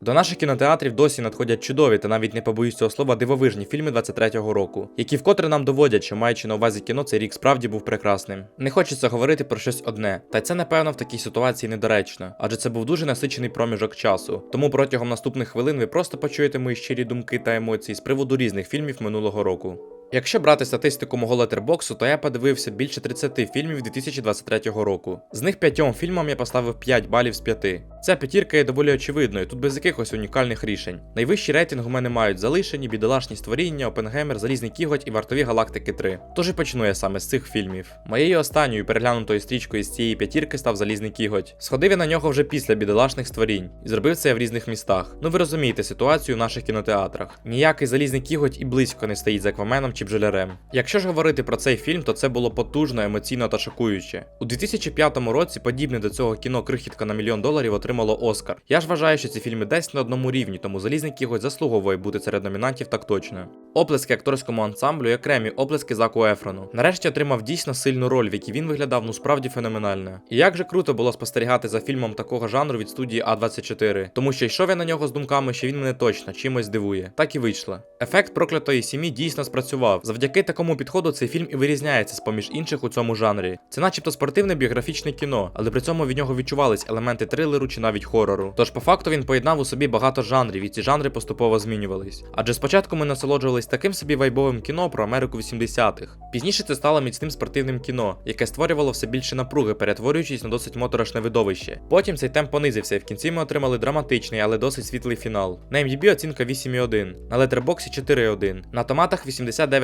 До наших кінотеатрів досі надходять чудові та навіть не побоюсь цього слова дивовижні фільми 23-го року, які вкотре нам доводять, що маючи на увазі кіно, цей рік справді був прекрасним. Не хочеться говорити про щось одне, та й це напевно в такій ситуації недоречно, адже це був дуже насичений проміжок часу. Тому протягом наступних хвилин ви просто почуєте мої щирі думки та емоції з приводу різних фільмів минулого року. Якщо брати статистику мого летербоксу, то я подивився більше 30 фільмів 2023 року. З них п'ятьом фільмам я поставив 5 балів з 5. Ця п'ятірка є доволі очевидною, тут без якихось унікальних рішень. Найвищий рейтинг у мене мають залишені, бідолашні створіння, Опенгеймер, Залізний Кіготь і Вартові Галактики 3. Тож і почну я саме з цих фільмів. Моєю останньою переглянутою стрічкою з цієї п'ятірки став Залізний Кіготь. Сходив я на нього вже після бідолашних створінь і зробив це я в різних містах. Ну ви розумієте ситуацію в наших кінотеатрах. Ніякий залізний кіготь і близько не стоїть за Акваменом чи бджолярем. Якщо ж говорити про цей фільм, то це було потужно, емоційно та шокуюче. У 2005 році подібне до цього кіно крихітка на мільйон доларів отримало Оскар. Я ж вважаю, що ці фільми десь на одному рівні, тому залізний кіготь заслуговує бути серед номінантів так точно. Оплески акторському ансамблю і окремі оплески Заку Ефрону. Нарешті отримав дійсно сильну роль, в якій він виглядав ну справді феноменально. І як же круто було спостерігати за фільмом такого жанру від студії А24, тому що йшов я на нього з думками, що він мене точно чимось дивує. Так і вийшло. Ефект проклятої сім'ї дійсно спрацював. Завдяки такому підходу цей фільм і вирізняється з поміж інших у цьому жанрі. Це начебто спортивне біографічне кіно, але при цьому від нього відчувались елементи трилеру чи навіть хорору. Тож по факту він поєднав у собі багато жанрів, і ці жанри поступово змінювались. Адже спочатку ми насолоджувались таким собі вайбовим кіно про Америку 80-х. Пізніше це стало міцним спортивним кіно, яке створювало все більше напруги, перетворюючись на досить моторошне видовище. Потім цей темп понизився, і в кінці ми отримали драматичний, але досить світлий фінал. На MDB оцінка 8,1, на Letterboxd 4,1, на томатах 89%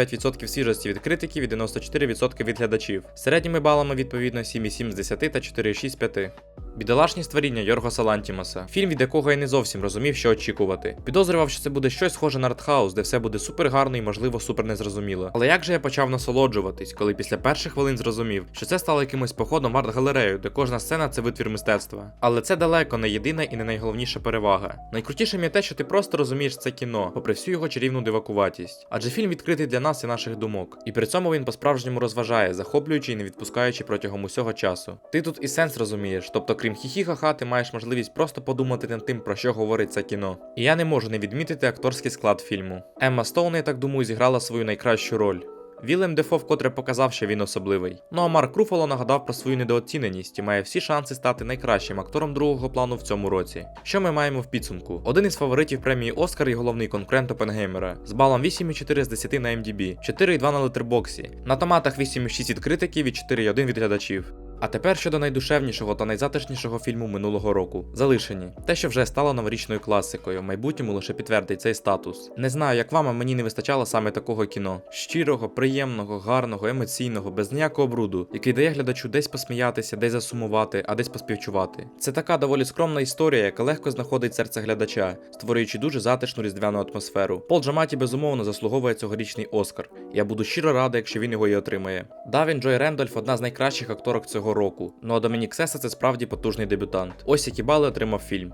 свіжості від критиків і 94% від глядачів. Середніми балами відповідно 7,7 з 10 та 4,6 з 5. Бідолашні створіння Йоргоса Лантімаса, фільм, від якого я не зовсім розумів, що очікувати. Підозрював, що це буде щось схоже на артхаус, де все буде супер гарно і, можливо, супер незрозуміло. Але як же я почав насолоджуватись, коли після перших хвилин зрозумів, що це стало якимось походом арт-галерею, де кожна сцена це витвір мистецтва. Але це далеко не єдина і не найголовніша перевага. Найкрутішим є те, що ти просто розумієш це кіно, попри всю його чарівну дивакуватість. Адже фільм відкритий для нас і наших думок. І при цьому він по-справжньому розважає, захоплюючи і не відпускаючи протягом усього часу. Ти тут і сенс розумієш, тобто, крім хіхі-ха-ха, ти маєш можливість просто подумати над тим, про що говорить це кіно. І я не можу не відмітити акторський склад фільму. Емма Стоун, я так думаю, зіграла свою найкращу роль. Вілем Дефо вкотре показав, що він особливий. Ну а Марк Руфало нагадав про свою недооціненість і має всі шанси стати найкращим актором другого плану в цьому році. Що ми маємо в підсумку? Один із фаворитів премії Оскар і головний конкурент Опенгеймера з балом 8,4 з 10 на MDB, 4,2 на летербоксі, на томатах 8,6 від критиків і 4,1 від глядачів. А тепер щодо найдушевнішого та найзатишнішого фільму минулого року залишені. Те, що вже стало новорічною класикою, в майбутньому лише підтвердить цей статус. Не знаю, як вам, а мені не вистачало саме такого кіно: щирого, приємного, гарного, емоційного, без ніякого бруду, який дає глядачу десь посміятися, десь засумувати, а десь поспівчувати. Це така доволі скромна історія, яка легко знаходить серце глядача, створюючи дуже затишну різдвяну атмосферу. Пол Джаматі безумовно заслуговує цьогорічний Оскар. Я буду щиро радий, якщо він його і отримає. Давін Джой Рендольф одна з найкращих акторок цього року. Ну а Домінік Сеса це справді потужний дебютант. Ось які бали отримав фільм.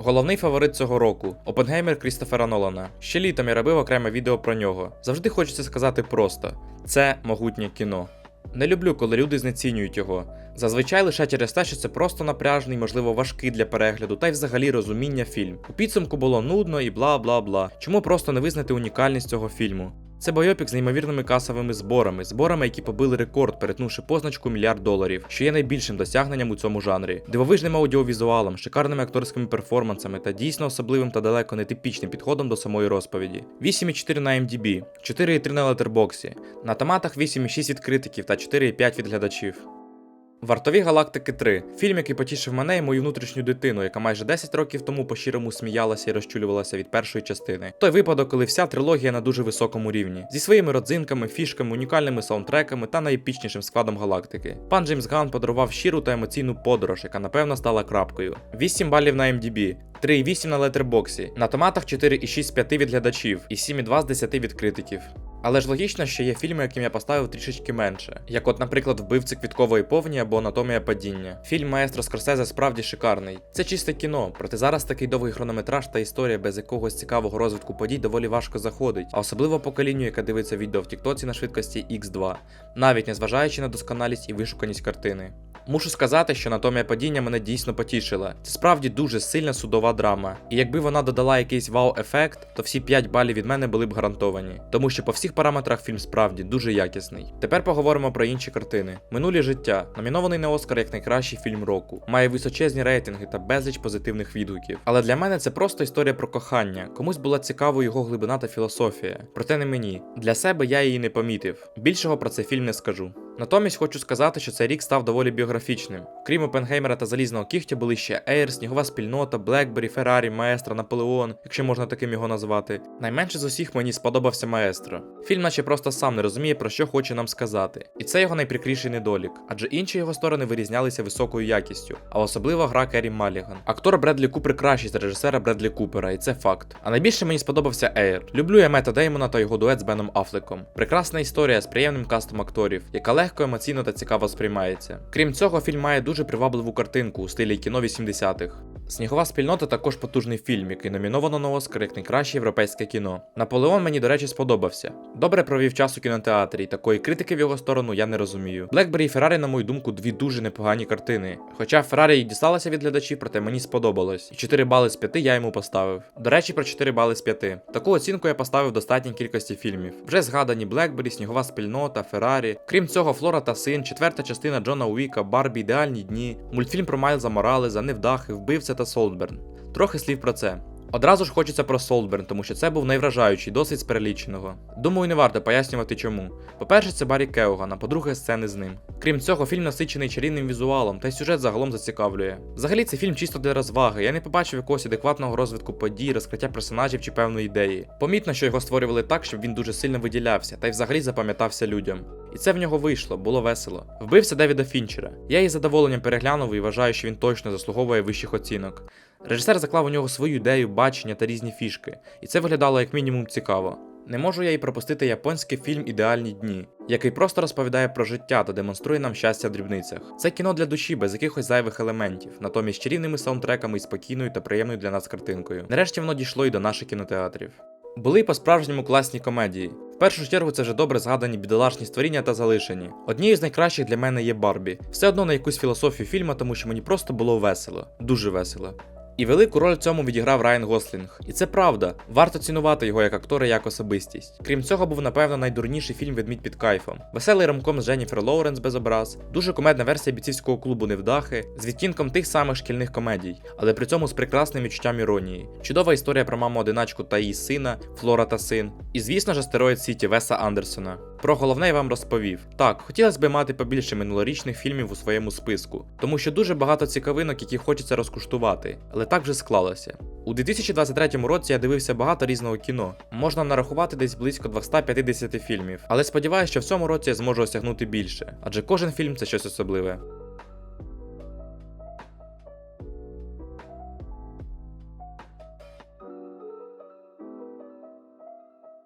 Головний фаворит цього року Опенгеймер Крістофера Нолана. Ще літом я робив окреме відео про нього. Завжди хочеться сказати просто: це могутнє кіно. Не люблю, коли люди знецінюють його. Зазвичай лише через те, що це просто напряжний, можливо, важкий для перегляду, та й взагалі розуміння фільм. У підсумку було нудно і бла бла бла. Чому просто не визнати унікальність цього фільму? Це Байопік з неймовірними касовими зборами, зборами, які побили рекорд, перетнувши позначку мільярд доларів, що є найбільшим досягненням у цьому жанрі, дивовижним аудіовізуалом, шикарними акторськими перформансами та дійсно особливим та далеко нетипічним підходом до самої розповіді. 8,4 на MDB, 4,3 на Letterboxd, на томатах 8,6 від критиків та 4,5 від глядачів. Вартові Галактики 3 фільм, який потішив мене і мою внутрішню дитину, яка майже 10 років тому по-щирому сміялася і розчулювалася від першої частини. Той випадок, коли вся трилогія на дуже високому рівні, зі своїми родзинками, фішками, унікальними саундтреками та найепічнішим складом галактики. Пан Джеймс Ган подарував щиру та емоційну подорож, яка напевно стала крапкою. 8 балів на MDB, 3,8 на Letterboxd, на томатах 4,6 з 5 від глядачів і 7,2 з 10 від критиків. Але ж логічно, що є фільми, яким я поставив трішечки менше, як от, наприклад, вбивці квіткової повні або анатомія падіння. Фільм Маестро Скорсезе справді шикарний. Це чисте кіно, проте зараз такий довгий хронометраж та історія без якогось цікавого розвитку подій доволі важко заходить, а особливо поколінню, яке дивиться відео в Тіктоці на швидкості X2, навіть незважаючи на досконалість і вишуканість картини. Мушу сказати, що анатомія падіння мене дійсно потішила. Це справді дуже сильна судова драма. І якби вона додала якийсь вау-ефект, то всі 5 балів від мене були б гарантовані. Тому що по всіх параметрах фільм справді дуже якісний. Тепер поговоримо про інші картини. Минулі життя, номінований на Оскар як найкращий фільм року, має височезні рейтинги та безліч позитивних відгуків. Але для мене це просто історія про кохання. Комусь була цікава його глибина та філософія. Проте не мені. Для себе я її не помітив. Більшого про цей фільм не скажу. Натомість хочу сказати, що цей рік став доволі біографічним. Крім Опенгеймера та Залізного кігтя були ще Ейр, Снігова спільнота, Блекбері, Феррарі, Маестро, Наполеон, якщо можна таким його назвати. Найменше з усіх мені сподобався Маестро. Фільм, наче просто сам не розуміє, про що хоче нам сказати. І це його найприкріший недолік, адже інші його сторони вирізнялися високою якістю, а особливо гра Керрі Маліган. Актор Бредлі Купер кращий за режисера Бредлі Купера, і це факт. А найбільше мені сподобався Ейр. Люблю я Мета Деймона та його дует з Беном Афлеком. Прекрасна історія з приємним кастом акторів, яка легко, емоційно та цікаво сприймається. Крім цього, фільм має дуже привабливу картинку у стилі кіно 80-х. Снігова спільнота також потужний фільм, який номіновано на Оскар як найкраще європейське кіно. Наполеон мені, до речі, сподобався. Добре провів час у кінотеатрі, і такої критики в його сторону я не розумію. Блекбері і Феррарі, на мою думку, дві дуже непогані картини. Хоча Феррарі і дісталася від глядачів, проте мені сподобалось. І 4 бали з 5 я йому поставив. До речі, про 4 бали з 5. Таку оцінку я поставив достатній кількості фільмів. Вже згадані Блекбері, Снігова спільнота, Феррарі. Крім цього, Флора та син, четверта частина Джона Уіка, Барбі, ідеальні дні, мультфільм про Майлза Моралеза, Невдахи, Вбивця та Солдберн. Трохи слів про це. Одразу ж хочеться про Солдберн, тому що це був найвражаючий досвід з переліченого. Думаю, не варто пояснювати чому. По-перше, це Баррі Кеоган, а по-друге, сцени з ним. Крім цього, фільм насичений чарівним візуалом, та й сюжет загалом зацікавлює. Взагалі, це фільм чисто для розваги. Я не побачив якогось адекватного розвитку подій, розкриття персонажів чи певної ідеї. Помітно, що його створювали так, щоб він дуже сильно виділявся, та й взагалі запам'ятався людям. І це в нього вийшло, було весело. Вбився Девіда Фінчера. Я із задоволенням переглянув і вважаю, що він точно заслуговує вищих оцінок. Режисер заклав у нього свою ідею, бачення та різні фішки, і це виглядало як мінімум цікаво. Не можу я й пропустити японський фільм Ідеальні дні, який просто розповідає про життя та демонструє нам щастя в дрібницях. Це кіно для душі без якихось зайвих елементів, натомість чарівними саундтреками і спокійною та приємною для нас картинкою. Нарешті воно дійшло й до наших кінотеатрів. Були по-справжньому класні комедії. В першу чергу це вже добре згадані бідолашні створіння та залишені. Однією з найкращих для мене є Барбі. Все одно на якусь філософію фільму, тому що мені просто було весело, дуже весело. І велику роль в цьому відіграв Райан Гослінг. І це правда. Варто цінувати його як актора як особистість. Крім цього, був напевно найдурніший фільм Ведмідь під кайфом. Веселий рамком з Дженніфер Лоуренс без образ, дуже комедна версія бійцівського клубу Невдахи з відтінком тих самих шкільних комедій, але при цьому з прекрасним відчуттям іронії. Чудова історія про маму одиначку та її сина, Флора та син. І звісно ж Астероїд Сіті Веса Андерсона. Про головне я вам розповів. Так, хотілося б мати побільше минулорічних фільмів у своєму списку, тому що дуже багато цікавинок, які хочеться розкуштувати, але так вже склалося. У 2023 році я дивився багато різного кіно. Можна нарахувати десь близько 250 фільмів, але сподіваюся, що в цьому році я зможу осягнути більше, адже кожен фільм це щось особливе.